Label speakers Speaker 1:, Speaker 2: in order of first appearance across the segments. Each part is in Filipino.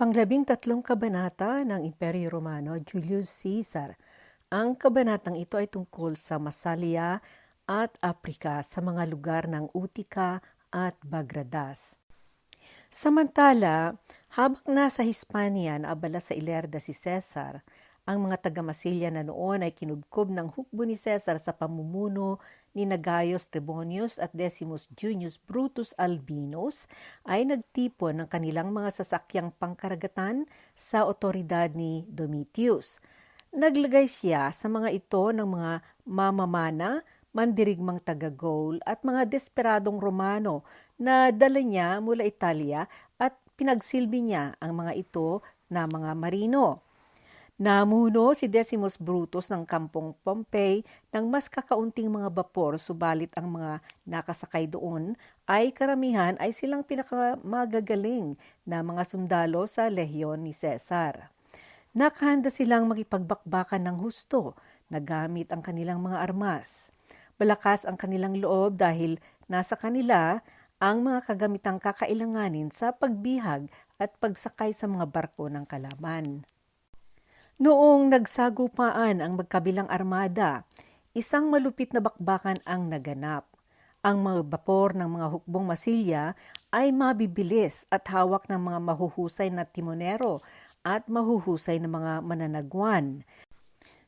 Speaker 1: Panglabing tatlong kabanata ng Imperyo Romano, Julius Caesar. Ang kabanatang ito ay tungkol sa Masalia at Aprika sa mga lugar ng Utica at Bagradas. Samantala, habang nasa Hispania naabala sa Ilerda si Caesar, ang mga taga-Masilya na noon ay kinubkob ng hukbo ni Caesar sa pamumuno ni Gaius Trebonius at Decimus Junius Brutus Albinus ay nagtipon ng kanilang mga sasakyang pangkaragatan sa otoridad ni Domitius. Naglagay siya sa mga ito ng mga mamamana, mandirigmang taga-Gaul at mga desperadong Romano na dala niya mula Italia at pinagsilbi niya ang mga ito na mga marino. Namuno si Decimus Brutus ng kampong Pompey ng mas kakaunting mga bapor subalit ang mga nakasakay doon ay karamihan ay silang pinakamagagaling na mga sundalo sa lehyon ni Caesar. Nakahanda silang makipagbakbakan ng husto na gamit ang kanilang mga armas. Malakas ang kanilang loob dahil nasa kanila ang mga kagamitang kakailanganin sa pagbihag at pagsakay sa mga barko ng kalaban. Noong nagsagupaan ang magkabilang armada, isang malupit na bakbakan ang naganap. Ang mga bapor ng mga hukbong masilya ay mabibilis at hawak ng mga mahuhusay na timonero at mahuhusay na mga mananagwan.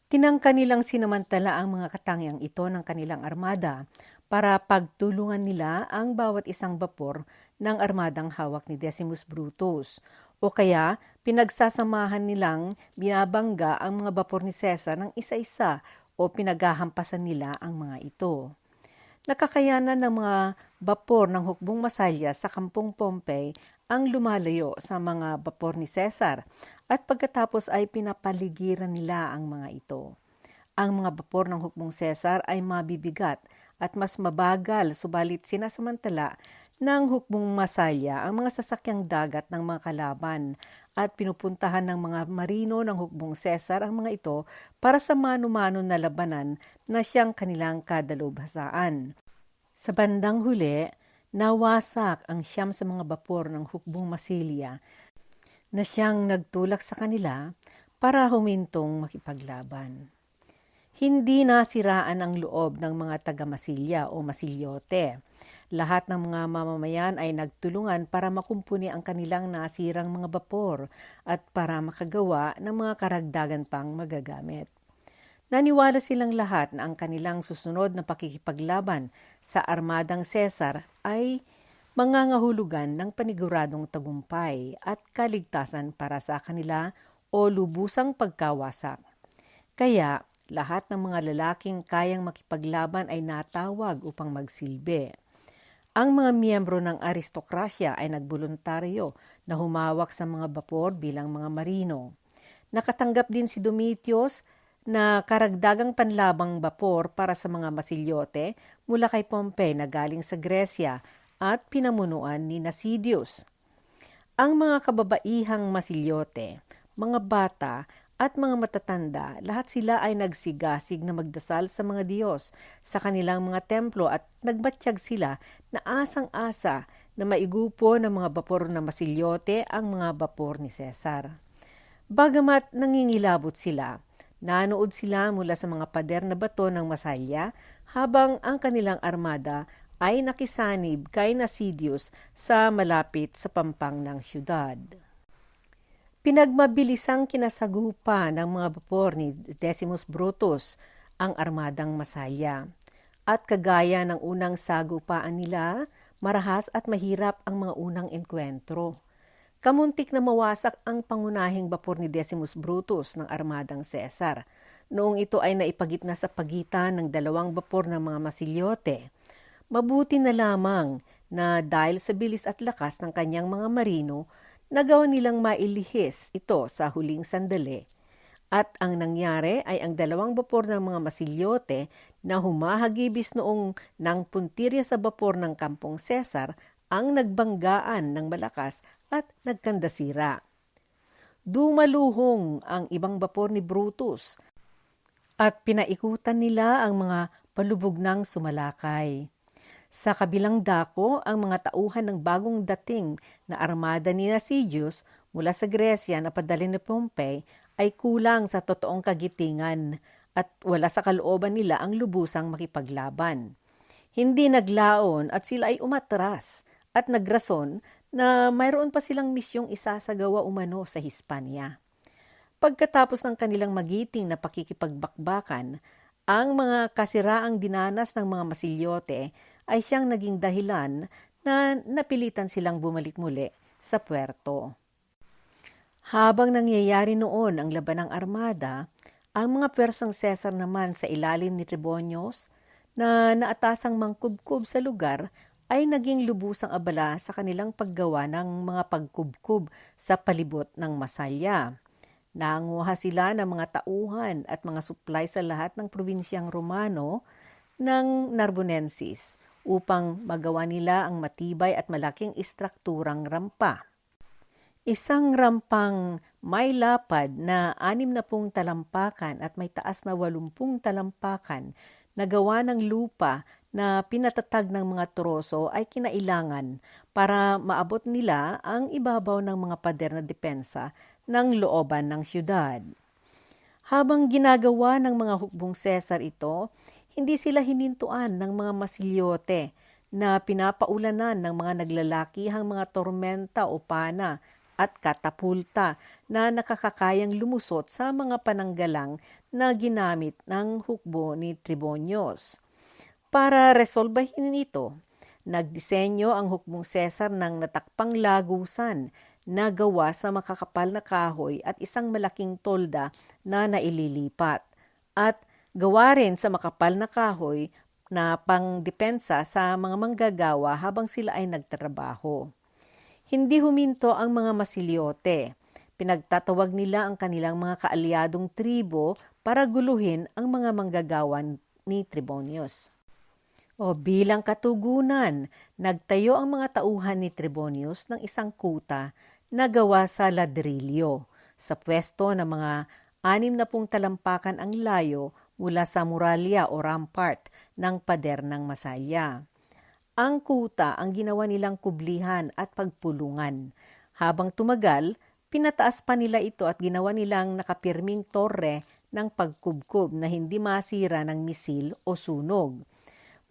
Speaker 1: Tinangka nilang sinamantala ang mga katangiang ito ng kanilang armada para pagtulungan nila ang bawat isang bapor ng armadang hawak ni Decimus Brutus o kaya pinagsasamahan nilang binabangga ang mga bapor ni Cesar ng isa-isa o pinaghahampasan nila ang mga ito. Nakakayanan ng mga bapor ng hukbong masalya sa kampong Pompey ang lumalayo sa mga bapor ni Cesar at pagkatapos ay pinapaligiran nila ang mga ito. Ang mga bapor ng hukbong Cesar ay mabibigat at mas mabagal subalit sinasamantala ng hukbong masalya ang mga sasakyang dagat ng mga kalaban at pinupuntahan ng mga marino ng hukbong Cesar ang mga ito para sa mano-mano na labanan na siyang kanilang kadalubhasaan. Sa bandang huli, nawasak ang siyam sa mga bapor ng hukbong Masilya na siyang nagtulak sa kanila para humintong makipaglaban. Hindi nasiraan ang loob ng mga taga-Masilya o Masilyote lahat ng mga mamamayan ay nagtulungan para makumpuni ang kanilang nasirang mga bapor at para makagawa ng mga karagdagan pang magagamit. Naniwala silang lahat na ang kanilang susunod na pakikipaglaban sa armadang Cesar ay mangangahulugan ng paniguradong tagumpay at kaligtasan para sa kanila o lubusang pagkawasak. Kaya lahat ng mga lalaking kayang makipaglaban ay natawag upang magsilbi. Ang mga miyembro ng aristokrasya ay nagboluntaryo na humawak sa mga bapor bilang mga marino. Nakatanggap din si Domitius na karagdagang panlabang bapor para sa mga masilyote mula kay Pompey na galing sa Gresya at pinamunuan ni Nasidius. Ang mga kababaihang masilyote, mga bata at mga matatanda, lahat sila ay nagsigasig na magdasal sa mga Diyos sa kanilang mga templo at nagbatsyag sila na asang-asa na maigupo ng mga bapor na masilyote ang mga bapor ni Cesar. Bagamat nangingilabot sila, nanood sila mula sa mga pader na bato ng Masaya habang ang kanilang armada ay nakisanib kay Nasidius sa malapit sa pampang ng siyudad. Pinagmabilisang kinasagupa ng mga bapor ni Decimus Brutus ang armadang Masaya. At kagaya ng unang sagupaan nila, marahas at mahirap ang mga unang enkwentro. Kamuntik na mawasak ang pangunahing bapor ni Decimus Brutus ng armadang Caesar. Noong ito ay naipagitna sa pagitan ng dalawang bapor ng mga masilyote. Mabuti na lamang na dahil sa bilis at lakas ng kanyang mga marino, nagawa nilang mailihis ito sa huling sandali. At ang nangyari ay ang dalawang bapor ng mga masilyote na humahagibis noong nang puntirya sa bapor ng kampong Cesar ang nagbanggaan ng malakas at nagkandasira. Dumaluhong ang ibang bapor ni Brutus at pinaikutan nila ang mga palubog ng sumalakay. Sa kabilang dako, ang mga tauhan ng bagong dating na armada ni Nasidius mula sa Gresya na padali ni Pompey ay kulang sa totoong kagitingan at wala sa kalooban nila ang lubusang makipaglaban. Hindi naglaon at sila ay umatras at nagrason na mayroon pa silang misyong isasagawa umano sa Hispanya. Pagkatapos ng kanilang magiting na pakikipagbakbakan, ang mga kasiraang dinanas ng mga masilyote ay siyang naging dahilan na napilitan silang bumalik muli sa puerto. Habang nangyayari noon ang laban ng armada, ang mga Persang Cesar naman sa ilalim ni Tribonius na naatasang mangkubkub sa lugar ay naging lubusang abala sa kanilang paggawa ng mga pagkubkub sa palibot ng Masalya. Nanguha sila ng mga tauhan at mga supply sa lahat ng probinsyang Romano ng Narbonensis upang magawa nila ang matibay at malaking istrukturang rampa. Isang rampang may lapad na anim na pung talampakan at may taas na walumpung talampakan na gawa ng lupa na pinatatag ng mga troso ay kinailangan para maabot nila ang ibabaw ng mga pader na depensa ng looban ng syudad. Habang ginagawa ng mga hukbong Cesar ito, hindi sila hinintuan ng mga masilyote na pinapaulanan ng mga naglalakihang mga tormenta o pana at katapulta na nakakakayang lumusot sa mga pananggalang na ginamit ng hukbo ni Tribonius. Para resolbahin ito, nagdisenyo ang hukbong Cesar ng natakpang lagusan na gawa sa makakapal na kahoy at isang malaking tolda na naililipat. At gawa rin sa makapal na kahoy na pangdepensa sa mga manggagawa habang sila ay nagtatrabaho. Hindi huminto ang mga masilyote. Pinagtatawag nila ang kanilang mga kaalyadong tribo para guluhin ang mga manggagawan ni Tribonius. O bilang katugunan, nagtayo ang mga tauhan ni Tribonius ng isang kuta na gawa sa ladrilyo sa pwesto ng mga anim na pung talampakan ang layo mula sa muralya o rampart ng pader ng Masaya. Ang kuta ang ginawa nilang kublihan at pagpulungan. Habang tumagal, pinataas pa nila ito at ginawa nilang nakapirming torre ng pagkubkob na hindi masira ng misil o sunog.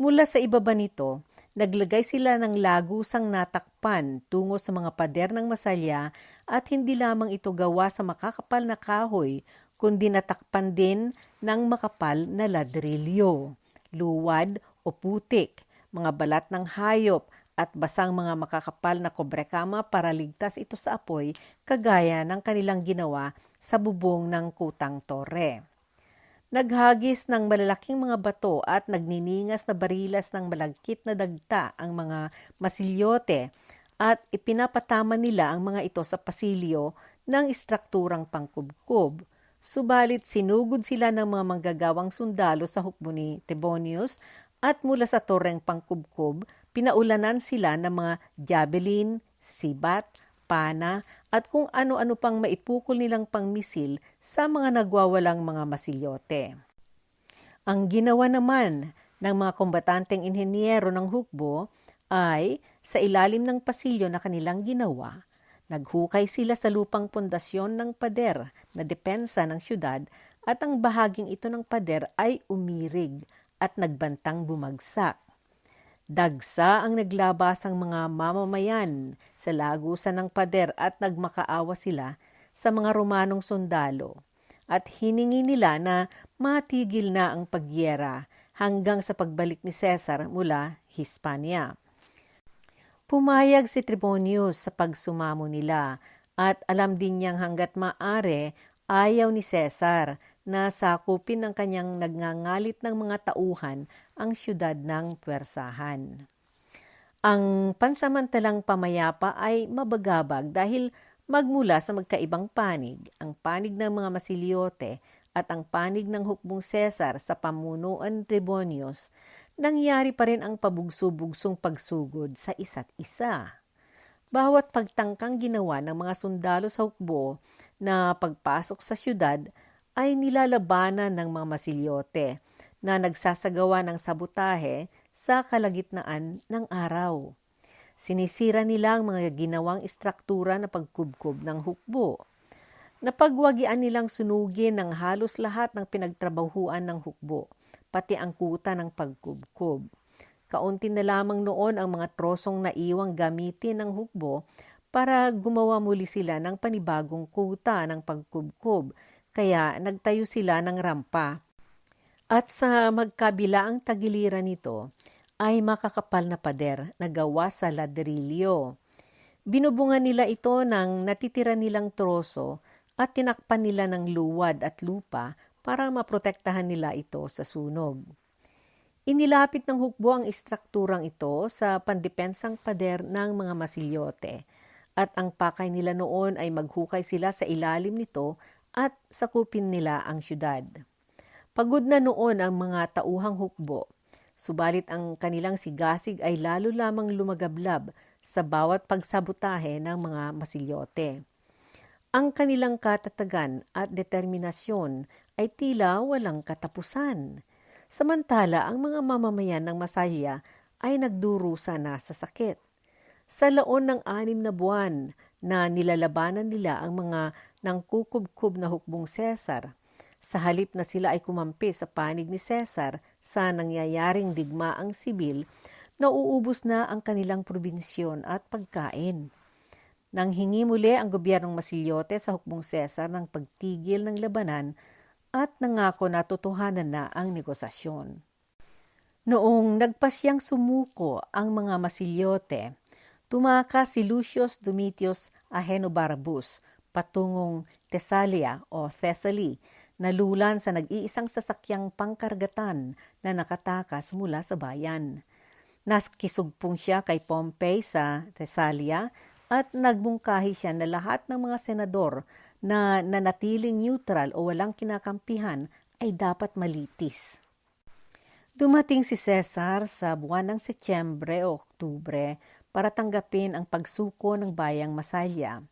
Speaker 1: Mula sa ibaba nito, naglagay sila ng lagusang natakpan tungo sa mga pader ng masalya at hindi lamang ito gawa sa makakapal na kahoy, kundi natakpan din ng makapal na ladrilyo, luwad o putik mga balat ng hayop at basang mga makakapal na kobrekama para ligtas ito sa apoy kagaya ng kanilang ginawa sa bubong ng kutang torre. Naghagis ng malalaking mga bato at nagniningas na barilas ng malagkit na dagta ang mga masilyote at ipinapatama nila ang mga ito sa pasilyo ng istrukturang pangkubkob. Subalit sinugod sila ng mga manggagawang sundalo sa hukbo ni Tebonius at mula sa torreng pangkubkob, pinaulanan sila ng mga javelin, sibat, pana, at kung ano-ano pang maipukol nilang pangmisil sa mga nagwawalang mga masilyote. Ang ginawa naman ng mga kombatanteng inhenyero ng hukbo ay sa ilalim ng pasilyo na kanilang ginawa, naghukay sila sa lupang pundasyon ng pader na depensa ng syudad at ang bahaging ito ng pader ay umirig at nagbantang bumagsak. Dagsa ang naglabasang mga mamamayan sa lagusan ng pader at nagmakaawa sila sa mga Romanong sundalo at hiningi nila na matigil na ang pagyera hanggang sa pagbalik ni Cesar mula Hispania. Pumayag si Tribonius sa pagsumamo nila at alam din niyang hanggat maare ayaw ni Cesar na sakupin ng kanyang nagngangalit ng mga tauhan ang siyudad ng puwersahan. Ang pansamantalang pamayapa ay mabagabag dahil magmula sa magkaibang panig, ang panig ng mga masilyote at ang panig ng hukbong Cesar sa pamunuan Tribonius, nangyari pa rin ang pabugso-bugsong pagsugod sa isa't isa. Bawat pagtangkang ginawa ng mga sundalo sa hukbo na pagpasok sa syudad ay nilalabanan ng mga masilyote na nagsasagawa ng sabutahe sa kalagitnaan ng araw. Sinisira nila ang mga ginawang istruktura na pagkubkob ng hukbo. Napagwagian nilang sunugin ng halos lahat ng pinagtrabahuan ng hukbo, pati ang kuta ng pagkubkob. Kaunti na lamang noon ang mga trosong naiwang gamitin ng hukbo para gumawa muli sila ng panibagong kuta ng pagkubkob, kaya nagtayo sila ng rampa. At sa magkabilaang tagiliran nito, ay makakapal na pader na gawa sa ladrilyo. Binubungan nila ito ng natitira nilang troso at tinakpan nila ng luwad at lupa para maprotektahan nila ito sa sunog. Inilapit ng hukbo ang istrukturang ito sa pandipensang pader ng mga masilyote at ang pakay nila noon ay maghukay sila sa ilalim nito at sakupin nila ang syudad. Pagod na noon ang mga tauhang hukbo Subalit ang kanilang sigasig ay lalo lamang lumagablab sa bawat pagsabutahe ng mga masilyote. Ang kanilang katatagan at determinasyon ay tila walang katapusan. Samantala, ang mga mamamayan ng Masaya ay nagdurusa na sa sakit. Sa laon ng anim na buwan na nilalabanan nila ang mga nangkukubkub na hukbong Cesar, sa halip na sila ay kumampi sa panig ni Cesar sa nangyayaring digmaang sibil, nauubos na ang kanilang probinsyon at pagkain. Nang hingi muli ang gobyernong Masilyote sa hukbong Cesar ng pagtigil ng labanan at nangako na totohanan na ang negosasyon. Noong nagpasyang sumuko ang mga Masilyote, tumaka si Lucius Domitius Ahenobarbus patungong Thessalia o Thessaly nalulan sa nag-iisang sasakyang pangkargatan na nakatakas mula sa bayan. Naskisugpong siya kay Pompey sa Thessalia at nagbungkahi siya na lahat ng mga senador na nanatiling neutral o walang kinakampihan ay dapat malitis. Dumating si Cesar sa buwan ng Setyembre o Oktubre para tanggapin ang pagsuko ng bayang Masalya.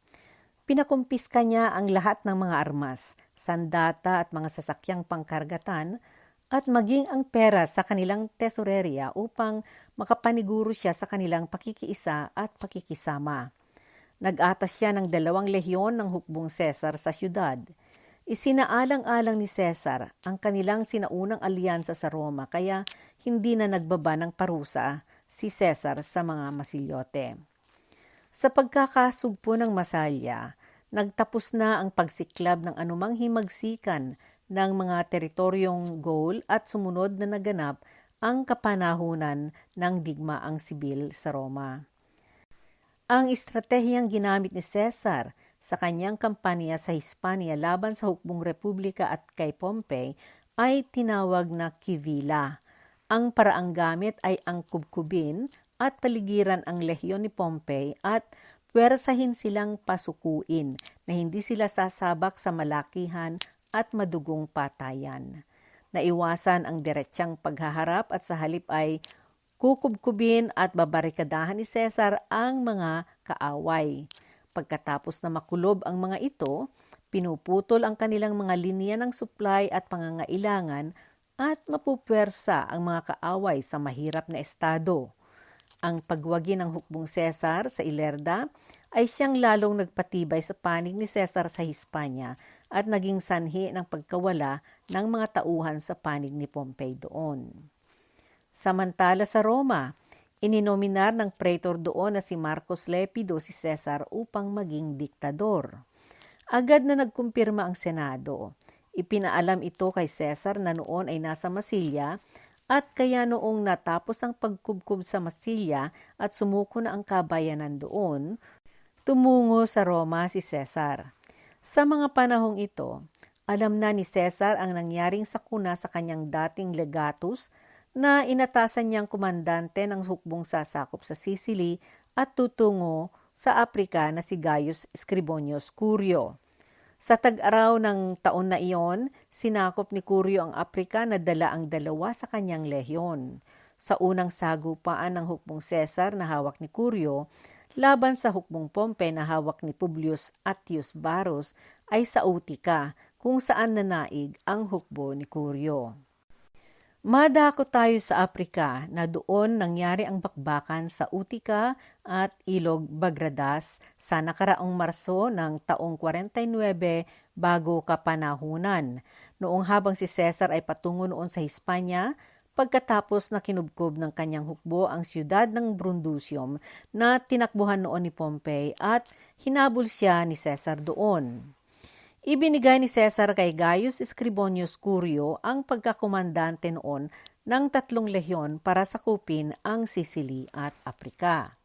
Speaker 1: Pinakumpiska niya ang lahat ng mga armas, sandata at mga sasakyang pangkargatan at maging ang pera sa kanilang tesoreria upang makapaniguro siya sa kanilang pakikiisa at pakikisama. Nag-atas siya ng dalawang lehyon ng hukbong Cesar sa syudad. Isinaalang-alang ni Cesar ang kanilang sinaunang alyansa sa Roma kaya hindi na nagbaba ng parusa si Cesar sa mga masilyote. Sa pagkakasugpo ng Masalya, nagtapos na ang pagsiklab ng anumang himagsikan ng mga teritoryong goal at sumunod na naganap ang kapanahunan ng digmaang sibil sa Roma. Ang estratehiyang ginamit ni Cesar sa kanyang kampanya sa Hispania laban sa Hukbong Republika at kay Pompey ay tinawag na Kivila. Ang paraang gamit ay ang kubkubin at paligiran ang lehyon ni Pompey at Pwersahin silang pasukuin na hindi sila sasabak sa malakihan at madugong patayan. Naiwasan ang diretsyang paghaharap at sa halip ay kukubkubin at babarikadahan ni Cesar ang mga kaaway. Pagkatapos na makulob ang mga ito, pinuputol ang kanilang mga linya ng supply at pangangailangan at mapupwersa ang mga kaaway sa mahirap na estado. Ang pagwagi ng hukbong Cesar sa Ilerda ay siyang lalong nagpatibay sa panig ni Cesar sa Hispanya at naging sanhi ng pagkawala ng mga tauhan sa panig ni Pompey doon. Samantala sa Roma, ininominar ng praetor doon na si Marcos Lepido si Cesar upang maging diktador. Agad na nagkumpirma ang Senado. Ipinaalam ito kay Cesar na noon ay nasa Masilya at kaya noong natapos ang pagkubkub sa Masilya at sumuko na ang kabayanan doon, tumungo sa Roma si Cesar. Sa mga panahong ito, alam na ni Cesar ang nangyaring sakuna sa kanyang dating legatus na inatasan niyang komandante ng hukbong sasakop sa Sicily at tutungo sa Aprika na si Gaius Scribonius Curio. Sa tag-araw ng taon na iyon, sinakop ni Curio ang Aprika na dala ang dalawa sa kanyang lehyon. Sa unang sagupaan ng hukbong Cesar na hawak ni Curio, laban sa hukbong Pompe na hawak ni Publius Attius Varus ay sa Utica, kung saan nanaig ang hukbo ni Curio. Madako tayo sa Aprika na doon nangyari ang bakbakan sa Utica at Ilog Bagradas sa nakaraang Marso ng taong 49 bago kapanahunan, noong habang si Cesar ay patungo noon sa Hispanya pagkatapos na kinubkob ng kanyang hukbo ang siyudad ng Brundusium na tinakbuhan noon ni Pompey at hinabol siya ni Cesar doon. Ibinigay ni Cesar kay Gaius Scribonius Curio ang pagkakomandante noon ng tatlong lehyon para sakupin ang Sicily at Aprika.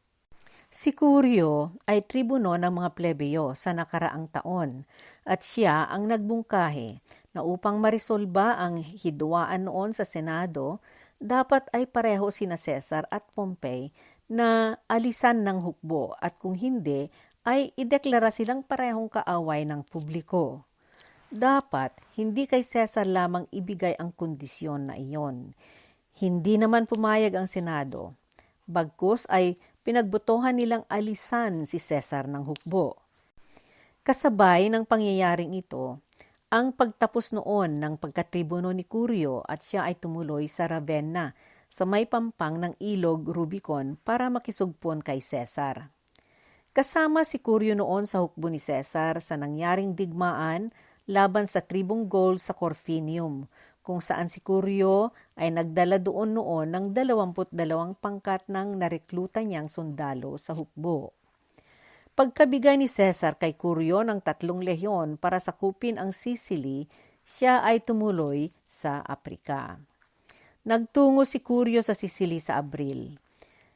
Speaker 1: Si Curio ay tribuno ng mga plebeyo sa nakaraang taon at siya ang nagbungkahi na upang marisolba ang hidwaan noon sa Senado, dapat ay pareho sina Cesar at Pompey na alisan ng hukbo at kung hindi ay ideklara silang parehong kaaway ng publiko. Dapat hindi kay Cesar lamang ibigay ang kondisyon na iyon. Hindi naman pumayag ang Senado. Bagkus ay pinagbotohan nilang alisan si Cesar ng hukbo. Kasabay ng pangyayaring ito, ang pagtapos noon ng pagkatribuno ni Curio at siya ay tumuloy sa Ravenna sa may pampang ng ilog Rubicon para makisugpon kay Cesar. Kasama si Curio noon sa hukbo ni Cesar sa nangyaring digmaan laban sa tribong Gaul sa Corfinium, kung saan si Curio ay nagdala doon noon ng 22 pangkat ng narekluta niyang sundalo sa hukbo. Pagkabigay ni Cesar kay Curio ng tatlong lehyon para sakupin ang Sicily, siya ay tumuloy sa Aprika. Nagtungo si Curio sa Sicily sa Abril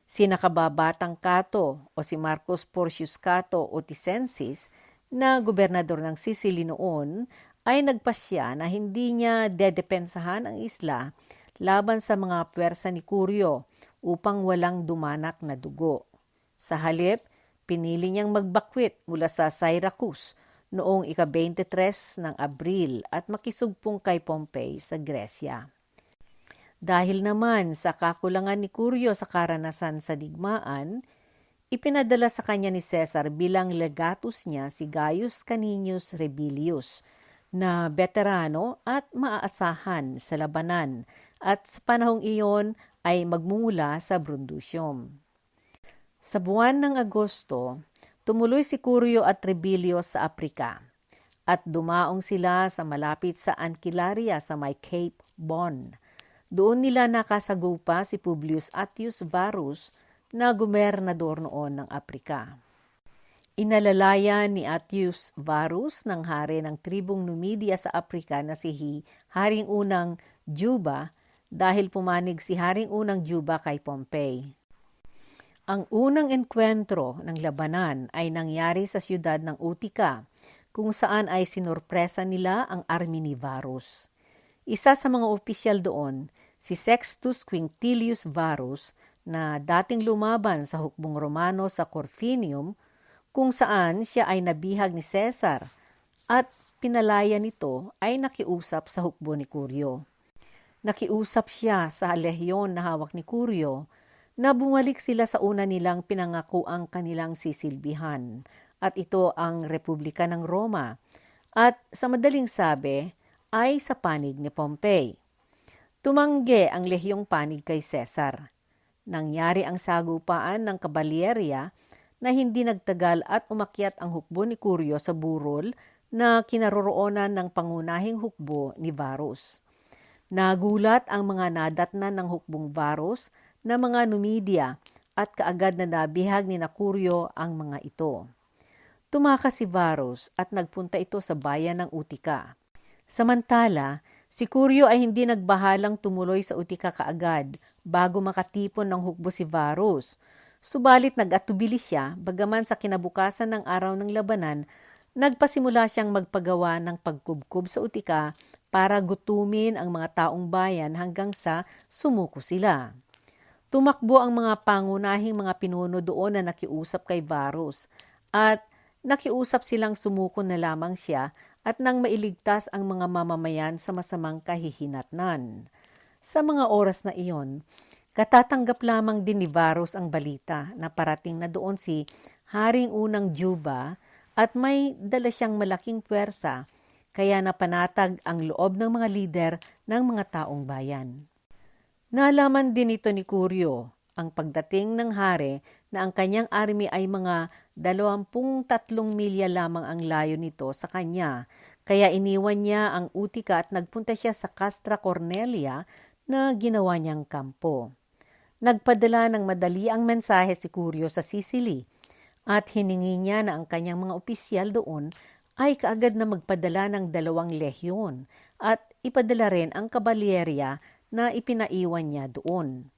Speaker 1: si nakababatang Cato o si Marcos Porcius Cato o Ticensis na gobernador ng Sicily noon ay nagpasya na hindi niya dedepensahan ang isla laban sa mga pwersa ni Curio upang walang dumanak na dugo. Sa halip, pinili niyang magbakwit mula sa Syracuse noong ika-23 ng Abril at makisugpong kay Pompey sa Gresya. Dahil naman sa kakulangan ni Curio sa karanasan sa digmaan, ipinadala sa kanya ni Cesar bilang legatus niya si Gaius Caninius Rebellius na veterano at maaasahan sa labanan at sa panahong iyon ay magmumula sa Brundusium. Sa buwan ng Agosto, tumuloy si Curio at Rebellius sa Aprika at dumaong sila sa malapit sa Anquilaria sa may Cape Bon doon nila nakasagupa si Publius Attius Varus na gobernador noon ng Aprika. Inalalaya ni Attius Varus ng hari ng tribong Numidia sa Aprika na si Haring Unang Juba dahil pumanig si Haring Unang Juba kay Pompey. Ang unang enkwentro ng labanan ay nangyari sa siyudad ng Utica, kung saan ay sinorpresa nila ang army ni Varus. Isa sa mga opisyal doon, si Sextus Quintilius Varus, na dating lumaban sa hukbong Romano sa Corfinium, kung saan siya ay nabihag ni Caesar at pinalaya nito ay nakiusap sa hukbo ni Curio. Nakiusap siya sa lehyon na hawak ni Curio na bumalik sila sa una nilang pinangako ang kanilang sisilbihan at ito ang Republika ng Roma at sa madaling sabi ay sa panig ni Pompey. Tumangge ang lehyong panig kay Cesar. Nangyari ang sagupaan ng kabalyeria na hindi nagtagal at umakyat ang hukbo ni Curio sa burol na kinaroroonan ng pangunahing hukbo ni Varus. Nagulat ang mga nadatnan ng hukbong Varus na mga Numidia at kaagad na nabihag ni Nakurio ang mga ito. Tumakas si Varus at nagpunta ito sa bayan ng Utica. Samantala, Si Curio ay hindi nagbahalang tumuloy sa Utica kaagad bago makatipon ng hukbo si Varus. Subalit nag-atubili siya bagaman sa kinabukasan ng araw ng labanan, nagpasimula siyang magpagawa ng pagkubkob sa Utica para gutumin ang mga taong bayan hanggang sa sumuko sila. Tumakbo ang mga pangunahing mga pinuno doon na nakiusap kay Varus at nakiusap silang sumuko na lamang siya at nang mailigtas ang mga mamamayan sa masamang kahihinatnan. Sa mga oras na iyon, katatanggap lamang din ni Varus ang balita na parating na doon si Haring Unang Juba at may dala siyang malaking puwersa kaya napanatag ang loob ng mga lider ng mga taong bayan. Nalaman din ito ni Curio ang pagdating ng hari na ang kanyang army ay mga 23 milya lamang ang layo nito sa kanya. Kaya iniwan niya ang Utica at nagpunta siya sa Castra Cornelia na ginawa niyang kampo. Nagpadala ng madali ang mensahe si Curio sa Sicily at hiningi niya na ang kanyang mga opisyal doon ay kaagad na magpadala ng dalawang lehyon at ipadala rin ang kabalyerya na ipinaiwan niya doon.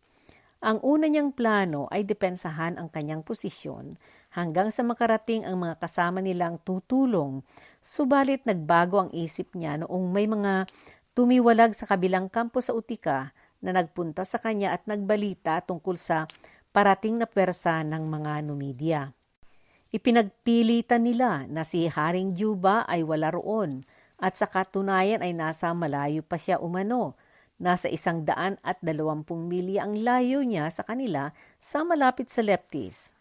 Speaker 1: Ang una niyang plano ay depensahan ang kanyang posisyon hanggang sa makarating ang mga kasama nilang tutulong. Subalit nagbago ang isip niya noong may mga tumiwalag sa kabilang kampo sa Utika na nagpunta sa kanya at nagbalita tungkol sa parating na pwersa ng mga Numidia. Ipinagpilitan nila na si Haring Juba ay wala roon at sa katunayan ay nasa malayo pa siya umano Nasa isang daan at dalawampung milya ang layo niya sa kanila sa malapit sa Leptis.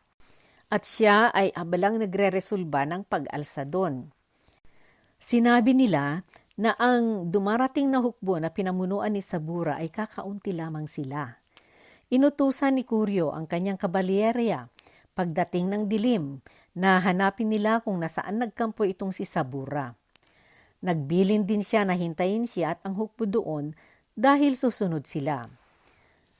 Speaker 1: At siya ay abalang nagre-resolba ng pag-alsa doon. Sinabi nila na ang dumarating na hukbo na pinamunuan ni Sabura ay kakaunti lamang sila. Inutusan ni Kuryo ang kanyang kabalyerya pagdating ng dilim na hanapin nila kung nasaan nagkampo itong si Sabura. Nagbilin din siya na hintayin siya at ang hukbo doon dahil susunod sila.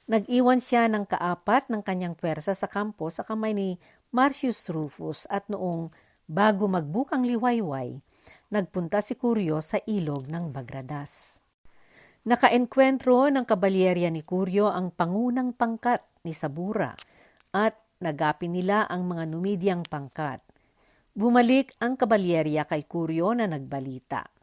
Speaker 1: Nag-iwan siya ng kaapat ng kanyang pwersa sa kampo sa kamay ni Marcius Rufus at noong bago magbukang liwayway, nagpunta si Curio sa ilog ng Bagradas. Nakaenkwentro ng kabalyerya ni Curio ang pangunang pangkat ni Sabura at nagapin nila ang mga numidyang pangkat. Bumalik ang kabalyerya kay Curio na nagbalita.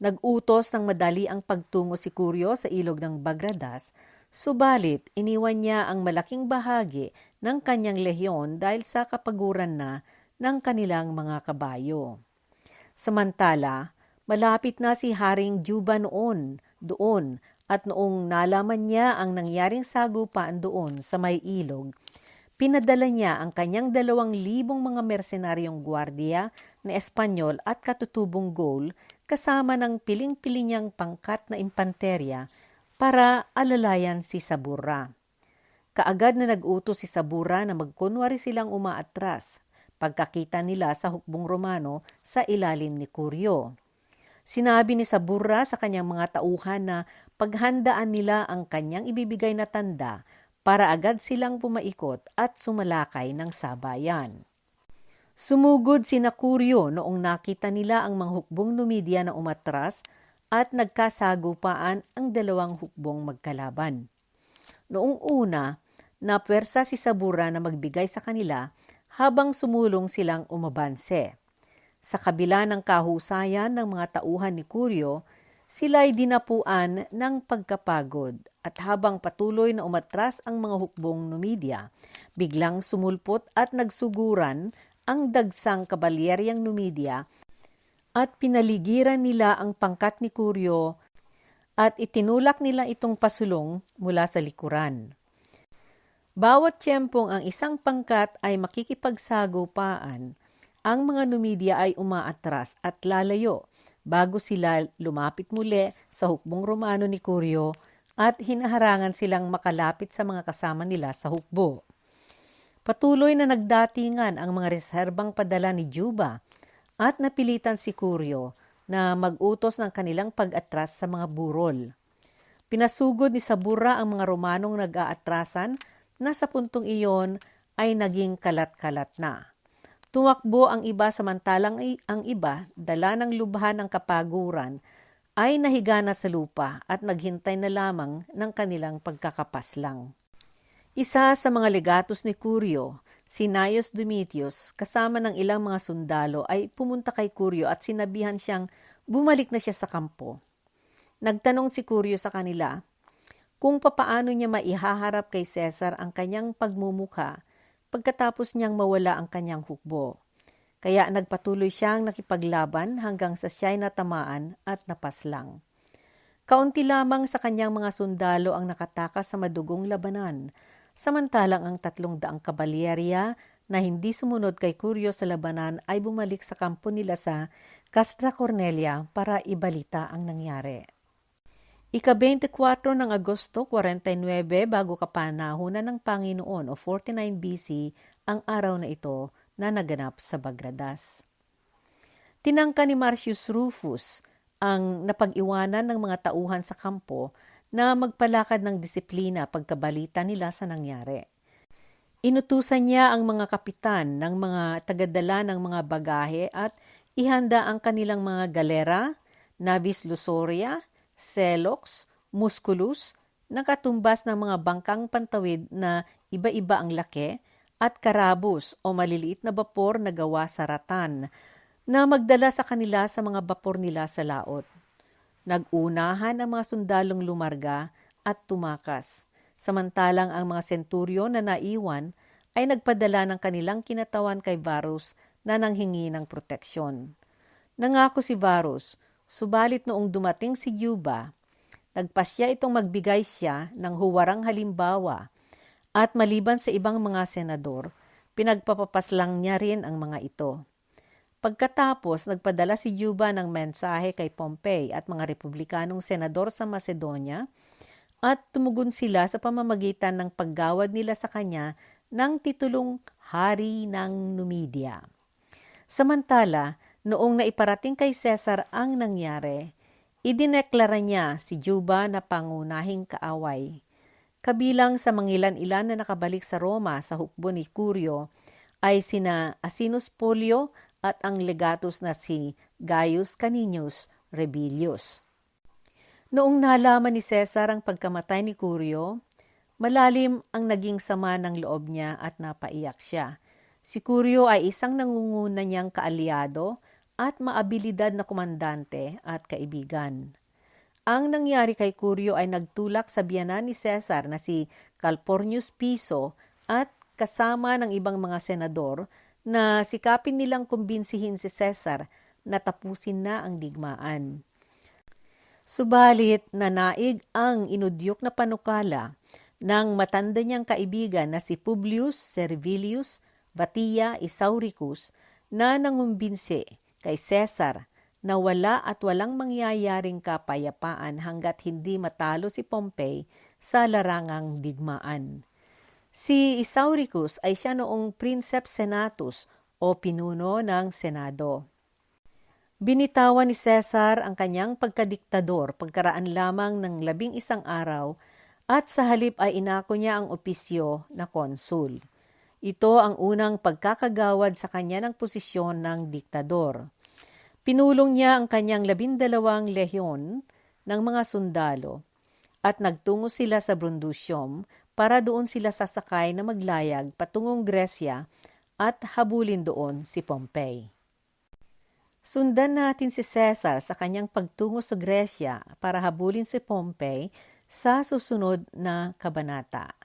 Speaker 1: Nag-utos ng madali ang pagtungo si Curio sa ilog ng Bagradas, subalit iniwan niya ang malaking bahagi ng kanyang lehyon dahil sa kapaguran na ng kanilang mga kabayo. Samantala, malapit na si Haring Juba noon, doon, at noong nalaman niya ang nangyaring sagupaan doon sa may ilog, pinadala niya ang kanyang dalawang libong mga mersenaryong gwardiya na Espanyol at katutubong goal kasama ng piling-piling niyang pangkat na impanterya para alalayan si Sabura. Kaagad na nag-utos si Sabura na magkunwari silang umaatras pagkakita nila sa hukbong Romano sa ilalim ni Curio. Sinabi ni Sabura sa kanyang mga tauhan na paghandaan nila ang kanyang ibibigay na tanda para agad silang pumaikot at sumalakay ng sabayan. Sumugod si Nakuryo noong nakita nila ang mga hukbong Numidia na umatras at nagkasagupaan ang dalawang hukbong magkalaban. Noong una, napwersa si Sabura na magbigay sa kanila habang sumulong silang umabanse. Sa kabila ng kahusayan ng mga tauhan ni Kuryo, sila ay dinapuan ng pagkapagod at habang patuloy na umatras ang mga hukbong Numidia, biglang sumulpot at nagsuguran ang dagsang kabalyeryang Numidia at pinaligiran nila ang pangkat ni Kuryo at itinulak nila itong pasulong mula sa likuran. Bawat tiyempong ang isang pangkat ay makikipagsagupaan, ang mga Numidia ay umaatras at lalayo bago sila lumapit muli sa hukbong Romano ni Kuryo at hinaharangan silang makalapit sa mga kasama nila sa hukbo. Patuloy na nagdatingan ang mga reserbang padala ni Juba at napilitan si Curio na mag-utos ng kanilang pag-atras sa mga burol. Pinasugod ni Sabura ang mga Romanong nag-aatrasan na sa puntong iyon ay naging kalat-kalat na. Tumakbo ang iba samantalang ang iba, dala ng lubhan ng kapaguran, ay nahiga na sa lupa at naghintay na lamang ng kanilang pagkakapaslang. Isa sa mga legatos ni Curio, si Naios Domitius, kasama ng ilang mga sundalo ay pumunta kay Curio at sinabihan siyang bumalik na siya sa kampo. Nagtanong si Curio sa kanila kung papaano niya maihaharap kay Cesar ang kanyang pagmumuka pagkatapos niyang mawala ang kanyang hukbo. Kaya nagpatuloy siyang nakipaglaban hanggang sa siya'y natamaan at napaslang. Kaunti lamang sa kanyang mga sundalo ang nakatakas sa madugong labanan Samantalang ang tatlong daang kabalyerya na hindi sumunod kay Curio sa labanan ay bumalik sa kampo nila sa Castra Cornelia para ibalita ang nangyari. Ika-24 ng Agosto 49 bago kapanahunan ng Panginoon o 49 BC ang araw na ito na naganap sa Bagradas. Tinangka ni Marcius Rufus ang napag-iwanan ng mga tauhan sa kampo na magpalakad ng disiplina pagkabalita nila sa nangyari. Inutusan niya ang mga kapitan ng mga tagadala ng mga bagahe at ihanda ang kanilang mga galera, navis lusoria, selox, musculus, na katumbas ng mga bangkang pantawid na iba-iba ang laki, at karabus o maliliit na bapor na gawa sa ratan na magdala sa kanila sa mga bapor nila sa laot. Nagunahan ang mga sundalong lumarga at tumakas, samantalang ang mga senturyo na naiwan ay nagpadala ng kanilang kinatawan kay Varus na nanghingi ng proteksyon. Nangako si Varus, subalit noong dumating si Juba, nagpasya itong magbigay siya ng huwarang halimbawa at maliban sa ibang mga senador, pinagpapapaslang niya rin ang mga ito. Pagkatapos, nagpadala si Juba ng mensahe kay Pompey at mga republikanong senador sa Macedonia at tumugon sila sa pamamagitan ng paggawad nila sa kanya ng titulong Hari ng Numidia. Samantala, noong naiparating kay Cesar ang nangyari, idineklara niya si Juba na pangunahing kaaway. Kabilang sa mangilan-ilan na nakabalik sa Roma sa hukbo ni Curio ay sina Asinus Polio at ang legatus na si Gaius Caninius Rebellius. Noong nalaman ni Cesar ang pagkamatay ni Curio, malalim ang naging sama ng loob niya at napaiyak siya. Si Curio ay isang nangunguna niyang kaalyado at maabilidad na komandante at kaibigan. Ang nangyari kay Curio ay nagtulak sa biyanan ni Cesar na si Calpornius Piso at kasama ng ibang mga senador na sikapin nilang kumbinsihin si Cesar na tapusin na ang digmaan. Subalit nanaig ang inudyok na panukala ng matanda niyang kaibigan na si Publius Servilius Batia Isauricus na nangumbinsi kay Cesar na wala at walang mangyayaring kapayapaan hanggat hindi matalo si Pompey sa larangang digmaan. Si Isauricus ay siya noong Princeps Senatus o pinuno ng Senado. Binitawan ni Cesar ang kanyang pagkadiktador pagkaraan lamang ng labing isang araw at sa halip ay inako niya ang opisyo na konsul. Ito ang unang pagkakagawad sa kanya ng posisyon ng diktador. Pinulong niya ang kanyang labindalawang lehyon ng mga sundalo at nagtungo sila sa Brundusium para doon sila sasakay na maglayag patungong Gresya at habulin doon si Pompey. Sundan natin si Caesar sa kanyang pagtungo sa Gresya para habulin si Pompey sa susunod na kabanata.